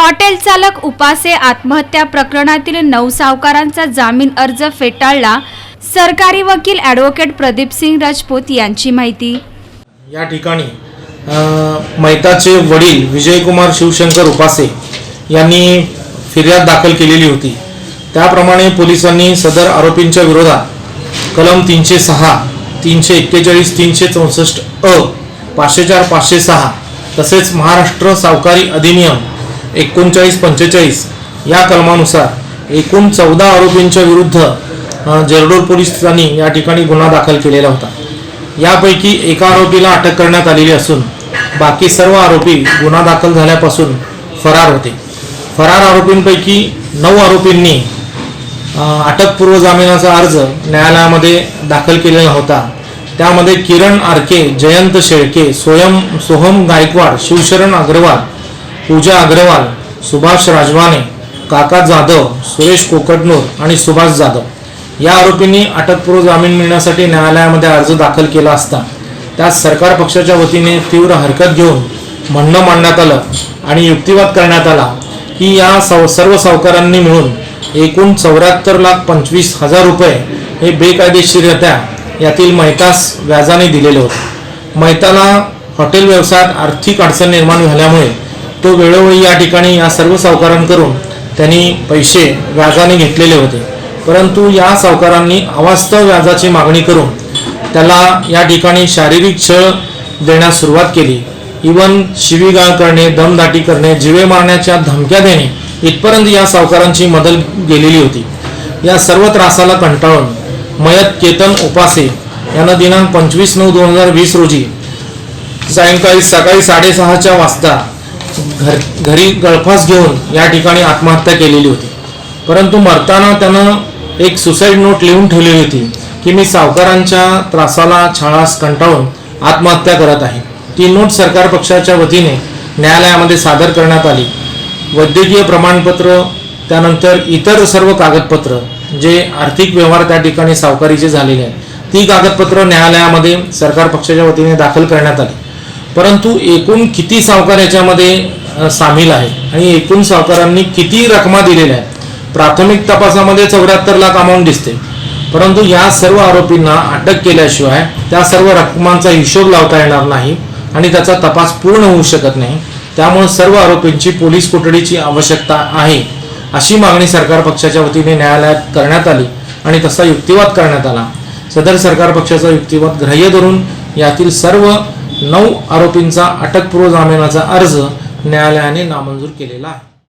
Hotel चालक उपासे आत्महत्या प्रकरणातील नऊ सावकारांचा जामीन अर्ज फेटाळला. सरकारी वकील ॲडव्होकेट प्रदीप सिंग राजपूत यांची माहिती. या ठिकाणी मैताचे वडील विजयकुमार शिवशंकर उपासे यांनी फिर्याद दाखल केलेली होती. त्याप्रमाणे पोलिसांनी सदर आरोपींच्या विरोधात कलम तीनशे सहा तीनशे एक्केचाळीस तीनशे चौसष्ट अ पाचशे चार पाचशे सहा तसेच महाराष्ट्र सावकारी अधिनियम एकोणचाळीस पंचेचाळीस या कलमानुसार एकूण चौदा आरोपींच्या विरुद्ध अ, जेरडोर पोलिसांनी या ठिकाणी गुन्हा दाखल केलेला होता. यापैकी एका आरोपीला अटक करण्यात आलेली असून बाकी सर्व आरोपी गुन्हा दाखल झाल्यापासून फरार होते. फरार आरोपींपैकी नऊ आरोपींनी अटकपूर्व जामिनाचा अर्ज न्यायालयामध्ये दाखल केलेला होता. त्यामध्ये किरण आरके जयंत शेळके सोयम सोहम गायकवाड शिवशरण अग्रवाल पूजा अग्रवाल सुभाष राजवाने काका जाधव सुरेश कोकटनूर आणि सुभाष जाधव. या आरोपींनी अटकपूर्व जामीन मिळण्यासाठी न्यायालयामध्ये अर्ज दाखल केला असता. त्यात सरकार पक्षाच्या वतीने तीव्र हरकत घेऊन म्हणणं मांडण्यात आलं आणि युक्तिवाद करण्यात आला की या सव सर्व सावकारांनी मिळून एकूण चौऱ्याहत्तर लाख पंचवीस हजार रुपये हे बेकायदेशीररित्या यातील मैतास व्याजाने दिलेले होते. मैताला हॉटेल व्यवसायात आर्थिक अडचण निर्माण झाल्यामुळे तो वेळोवेळी या ठिकाणी या सर्व सावकारांकडून त्यांनी पैसे व्याजाने घेतलेले होते. परंतु या सावकारांनी अवास्तव व्याजाची मागणी करून त्याला या ठिकाणी शारीरिक छळ देण्यास सुरुवात केली. इवन शिवीगाळ करणे दमदाटी करणे जिवे मारण्याच्या धमक्या देणे इथपर्यंत या सावकारांची मदत गेलेली होती. या सर्व त्रासाला कंटाळून मयत केतन उपासे यानं दिनांक पंचवीस नऊ दोन हजार वीस रोजी सायंकाळी सकाळी साडेसहाच्या वाजता घर घरी गळफास घेऊन या ठिकाणी आत्महत्या केलेली होती. परंतु मरताना त्यानं एक सुसाईड नोट लिहून ठेवलेली होती की मी सावकारांच्या त्रासाला छाळास कंटाळून आत्महत्या करत आहे. ती नोट सरकार पक्षाच्या वतीने न्यायालयामध्ये सादर करण्यात आली. वैद्यकीय प्रमाणपत्र त्यानंतर इतर सर्व कागदपत्र जे आर्थिक व्यवहार त्या ठिकाणी सावकारीचे झालेले आहेत ती कागदपत्र न्यायालयामध्ये सरकार पक्षाच्या वतीने दाखल करण्यात आली. परंतु एकूण किती सावकार याच्यामध्ये सामील आहे आणि एकूण सावकारांनी किती रकमा दिलेल्या आहेत? प्राथमिक तपासामध्ये चौऱ्याहत्तर लाख अमाऊंट दिसते. परंतु या सर्व आरोपींना अटक केल्याशिवाय त्या सर्व रकमांचा हिशोब लावता येणार नाही आणि त्याचा तपास पूर्ण होऊ शकत नाही. त्यामुळे सर्व आरोपींची पोलीस कोठडीची आवश्यकता आहे अशी मागणी सरकार पक्षाच्या वतीने न्यायालयात करण्यात आली आणि तसा युक्तिवाद करण्यात आला. सदर सरकार पक्षाचा युक्तिवाद ग्राह्य धरून यातील सर्व नऊ आरोपींचा अटकपूर्व जामिनाचा अर्ज न्यायालयाने नामंजूर केलेला आहे.